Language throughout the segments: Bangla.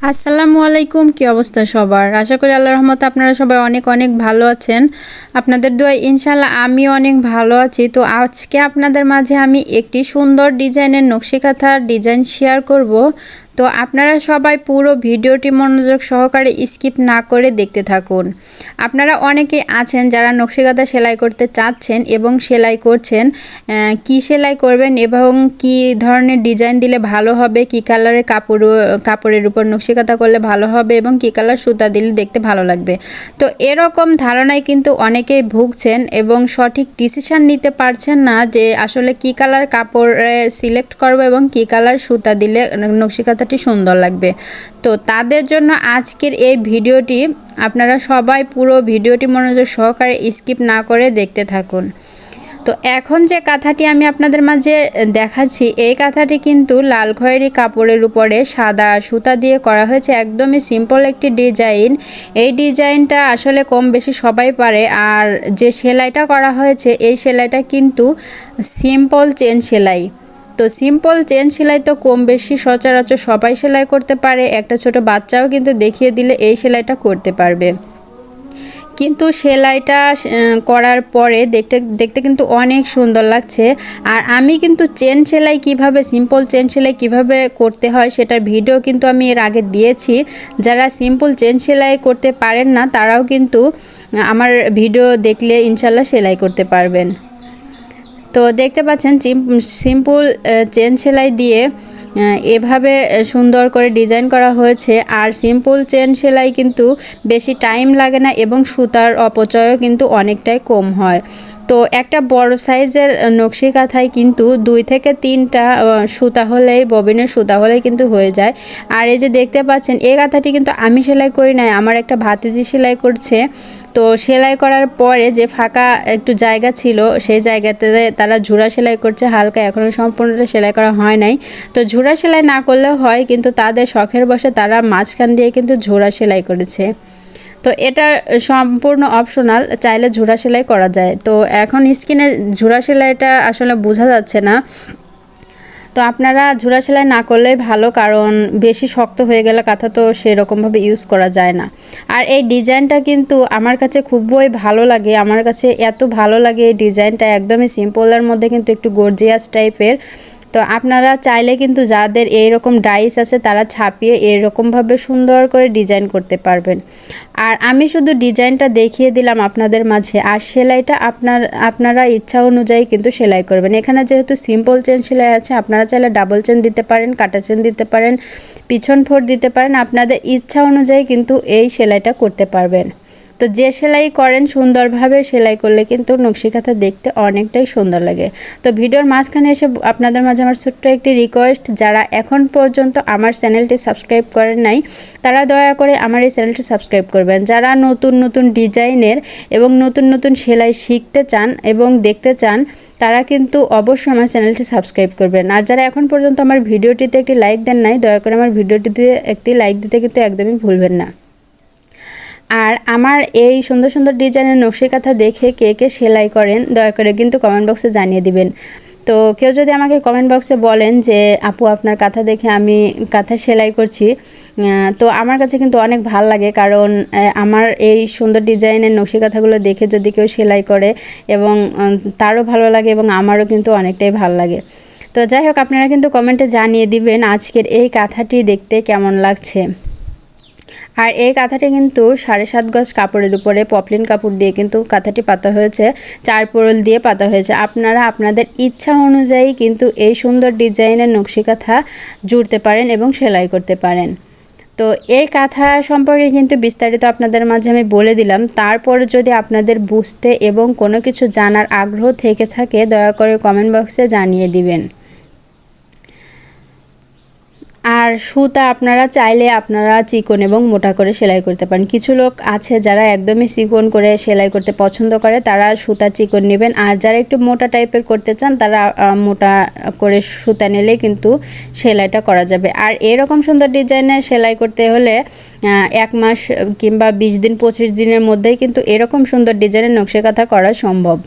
আসসালামু আলাইকুম, কি অবস্থা সবার? আশা করি আল্লাহ রহমতে আপনারা সবাই অনেক অনেক ভালো আছেন। আপনাদের দোয়া ইনশাল্লাহ আমি অনেক ভালো আছি। তো আজকে আপনাদের মাঝে আমি একটি সুন্দর ডিজাইনের নকশিকাথার ডিজাইন শেয়ার করব। তো আপনারা সবাই পুরো ভিডিওটি মনোযোগ সহকারে স্কিপ না করে দেখতে থাকুন। আপনারা অনেকে আছেন যারা নকশিকাতা সেলাই করতে চাচ্ছেন এবং সেলাই করছেন কি সেলাই করবেন এবং কি ধরনের ডিজাইন দিলে ভালো হবে, কি কালারের কাপড়, কাপড়ের উপর নকশিকাতা করলে ভালো হবে এবং কি কালার সুতা দিলে দেখতে ভালো লাগবে। তো এরকম ধারণায় কিন্তু অনেকেই ভুগছেন এবং সঠিক ডিসিশান নিতে পারছেন না যে আসলে কি কালার কাপড় সিলেক্ট করব এবং কি কালার সুতা দিলে নকশিকাতা কালারটি সুন্দর লাগবে। তো তাদের জন্য আজকের এই ভিডিওটি আপনারা সবাই পুরো ভিডিওটি মনোযোগ সহকারে স্কিপ না করে দেখতে থাকুন। তো এখন যে কাঁথাটি আমি আপনাদের মাঝে দেখাচ্ছি, এই কাঁথাটি কিন্তু লাল খয়েরি কাপড়ের উপরে সাদা সুতা দিয়ে করা হয়েছে। একদমই সিম্পল একটি ডিজাইন এই ডিজাইনটা আসলে কম বেশি সবাই পারে। আর যে সেলাইটা করা হয়েছে, এই সেলাইটা কিন্তু সিম্পল চেন সেলাই। তো সিম্পল চেন সেলাই তো কম বেশি, সচরাচর সবাই সেলাই করতে পারে। একটা ছোট বাচ্চাও কিন্তু দেখিয়ে দিলে এই সেলাইটা করতে পারবে। কিন্তু সেলাইটা করার পরে দেখতে দেখতে কিন্তু অনেক সুন্দর লাগছে। আর আমি কিন্তু চেন সেলাই কীভাবে সিম্পল চেন সেলাই কীভাবে করতে হয় সেটার ভিডিও কিন্তু আমি এর আগে দিয়েছি। যারা সিম্পল চেন সেলাই করতে পারেন না, তারাও কিন্তু আমার ভিডিও দেখলে ইনশাল্লাহ সেলাই করতে পারবেন। তো দেখতে পাচ্ছেন সিম্পল চেন সেলাই দিয়ে এভাবে সুন্দর করে ডিজাইন করা হয়েছে। আর সিম্পল চেন সেলাই কিন্তু বেশি টাইম লাগে না এবং সুতার অপচয়ও কিন্তু অনেকটাই কম হয়। তো একটা বড় সাইজের নকশি কাঁথায় কিন্তু দুই থেকে তিনটা সুতা হলেই, ববিনের সুতা হলেই কিন্তু হয়ে যায়। আর এই যে দেখতে পাচ্ছেন, এই কাঁথাটি কিন্তু আমি সেলাই করি নাই, আমার একটা ভাতিজি সেলাই করছে। তো সেলাই করার পরে যে ফাঁকা একটু জায়গা ছিল, সেই জায়গাতে তারা ঝুরা সেলাই করছে, হালকা এখনও সম্পূর্ণটা সেলাই করা হয় নাই। তো ঝুরা সেলাই না করলেও হয়, কিন্তু তাদের শখের বসে তারা মাঝখান দিয়ে কিন্তু ঝোড়া সেলাই করেছে। তো এটা সম্পূর্ণ অপশনাল চাইলে ঝুরা সেলাই করা যায়। তো এখন স্কিনে ঝুরা সেলাইটা আসলে বোঝা যাচ্ছে না। তো আপনারা ঝুরা সেলাই না করলেই ভালো, কারণ বেশি শক্ত হয়ে গেলে কাঁথা তো সেরকমভাবে ইউজ করা যায় না। আর এই ডিজাইনটা কিন্তু আমার কাছে খুবই ভালো লাগে। আমার কাছে এত ভালো লাগে এই ডিজাইনটা, একদমই সিম্পলের মধ্যে কিন্তু একটু গর্জিয়াস টাইপের তো আপনারা চাইলে কিন্তু যাদের এইরকম ডাইস আছে তারা ছাপিয়ে এরকমভাবে সুন্দর করে ডিজাইন করতে পারবেন। আর আমি শুধু ডিজাইনটা দেখিয়ে দিলাম আপনাদের মাঝে, আর সেলাইটা আপনার, আপনারা ইচ্ছা অনুযায়ী কিন্তু সেলাই করবেন। এখানে যেহেতু সিম্পল চেন সেলাই আছে, আপনারা চাইলে ডাবল চেন দিতে পারেন, কাটা চেন দিতে পারেন, পিছন ফোর দিতে পারেন, আপনাদের ইচ্ছা অনুযায়ী কিন্তু এই সেলাইটা করতে পারবেন। তো যে সেলাই করেন সুন্দরভাবে সেলাই করলে কিন্তু নকশিকাথা দেখতে অনেকটাই সুন্দর লাগে। তো ভিডিওর মাঝখানে এসে আপনাদের মাঝে আমার ছোট্ট একটি রিকোয়েস্ট যারা এখন পর্যন্ত আমার চ্যানেলটি সাবস্ক্রাইব করেন নাই, তারা দয়া করে আমার এই চ্যানেলটি সাবস্ক্রাইব করবেন। যারা নতুন নতুন ডিজাইনের এবং নতুন নতুন সেলাই শিখতে চান এবং দেখতে চান, তারা কিন্তু অবশ্যই আমার চ্যানেলটি সাবস্ক্রাইব করবেন। আর যারা এখন পর্যন্ত আমার ভিডিওটিতে একটি লাইক দেন নাই, দয়া করে আমার ভিডিওটিতে একটি লাইক দিতে কিন্তু একদমই ভুলবেন না। আর আমার এই সুন্দর সুন্দর ডিজাইনের নকশি কাঁথা দেখে কে কে সেলাই করেন, দয়া করে কিন্তু কমেন্ট বক্সে জানিয়ে দিবেন। তো কেউ যদি আমাকে কমেন্ট বক্সে বলেন যে, আপু, আপনার কাঁথা দেখে আমি কাঁথা সেলাই করছি। তো আমার কাছে কিন্তু অনেক ভালো লাগে কারণ আমার এই সুন্দর ডিজাইনের নকশি কাঁথাগুলো দেখে যদি কেউ সেলাই করে এবং তারও ভালো লাগে এবং আমারও কিন্তু অনেকটাই ভালো লাগে। তো যাই হোক, আপনারা কিন্তু কমেন্টে জানিয়ে দিবেন আজকের এই কাঁথাটি দেখতে কেমন লাগছে। আর এই কাঁথাটি কিন্তু সাড়ে সাত গজ কাপড়ের উপরে পপলিন কাপড় দিয়ে কিন্তু কাঁথাটি পাতা হয়েছে চার পোরল দিয়ে পাতা হয়েছে। আপনারা আপনাদের ইচ্ছা অনুযায়ী কিন্তু এই সুন্দর ডিজাইনের নকশি কাঁথা জুড়তে পারেন এবং সেলাই করতে পারেন। তো এই কাঁথা সম্পর্কে কিন্তু বিস্তারিত আপনাদের মাঝে আমি বলে দিলাম। তারপরে যদি আপনাদের বুঝতে এবং কোনো কিছু জানার আগ্রহ থেকে থাকে, দয়া করে কমেন্ট বক্সে জানিয়ে দিবেন। আর সুতা আপনারা চাইলে আপনারা চিকন এবং মোটা করে সেলাই করতে পারেন। কিছু লোক আছে যারা একদমই চিকন করে সেলাই করতে পছন্দ করে, তারা সুতা চিকন নেবেন। আর যারা একটু মোটা টাইপের করতে চান, তারা মোটা করে সুতা নিলে কিন্তু সেলাইটা করা যাবে। আর এরকম সুন্দর ডিজাইনের সেলাই করতে হলে এক মাস কিংবা বিশ দিন, পঁচিশ দিনের মধ্যেই কিন্তু এরকম সুন্দর ডিজাইনের নকশা কাঁথা করা সম্ভব।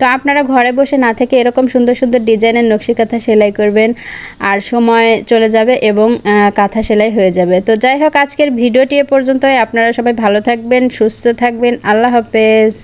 তো আপনারা ঘরে বসে না থেকে এরকম সুন্দর সুন্দর ডিজাইনের নকশি কাঁথা সেলাই করবেন, আর সময় চলে যাবে এবং কাঁথা সেলাই হয়ে যাবে। তো যাই হোক, আজকের ভিডিওটি এ পর্যন্তই। আপনারা সবাই ভালো থাকবেন, সুস্থ থাকবেন। আল্লাহ হাফেজ।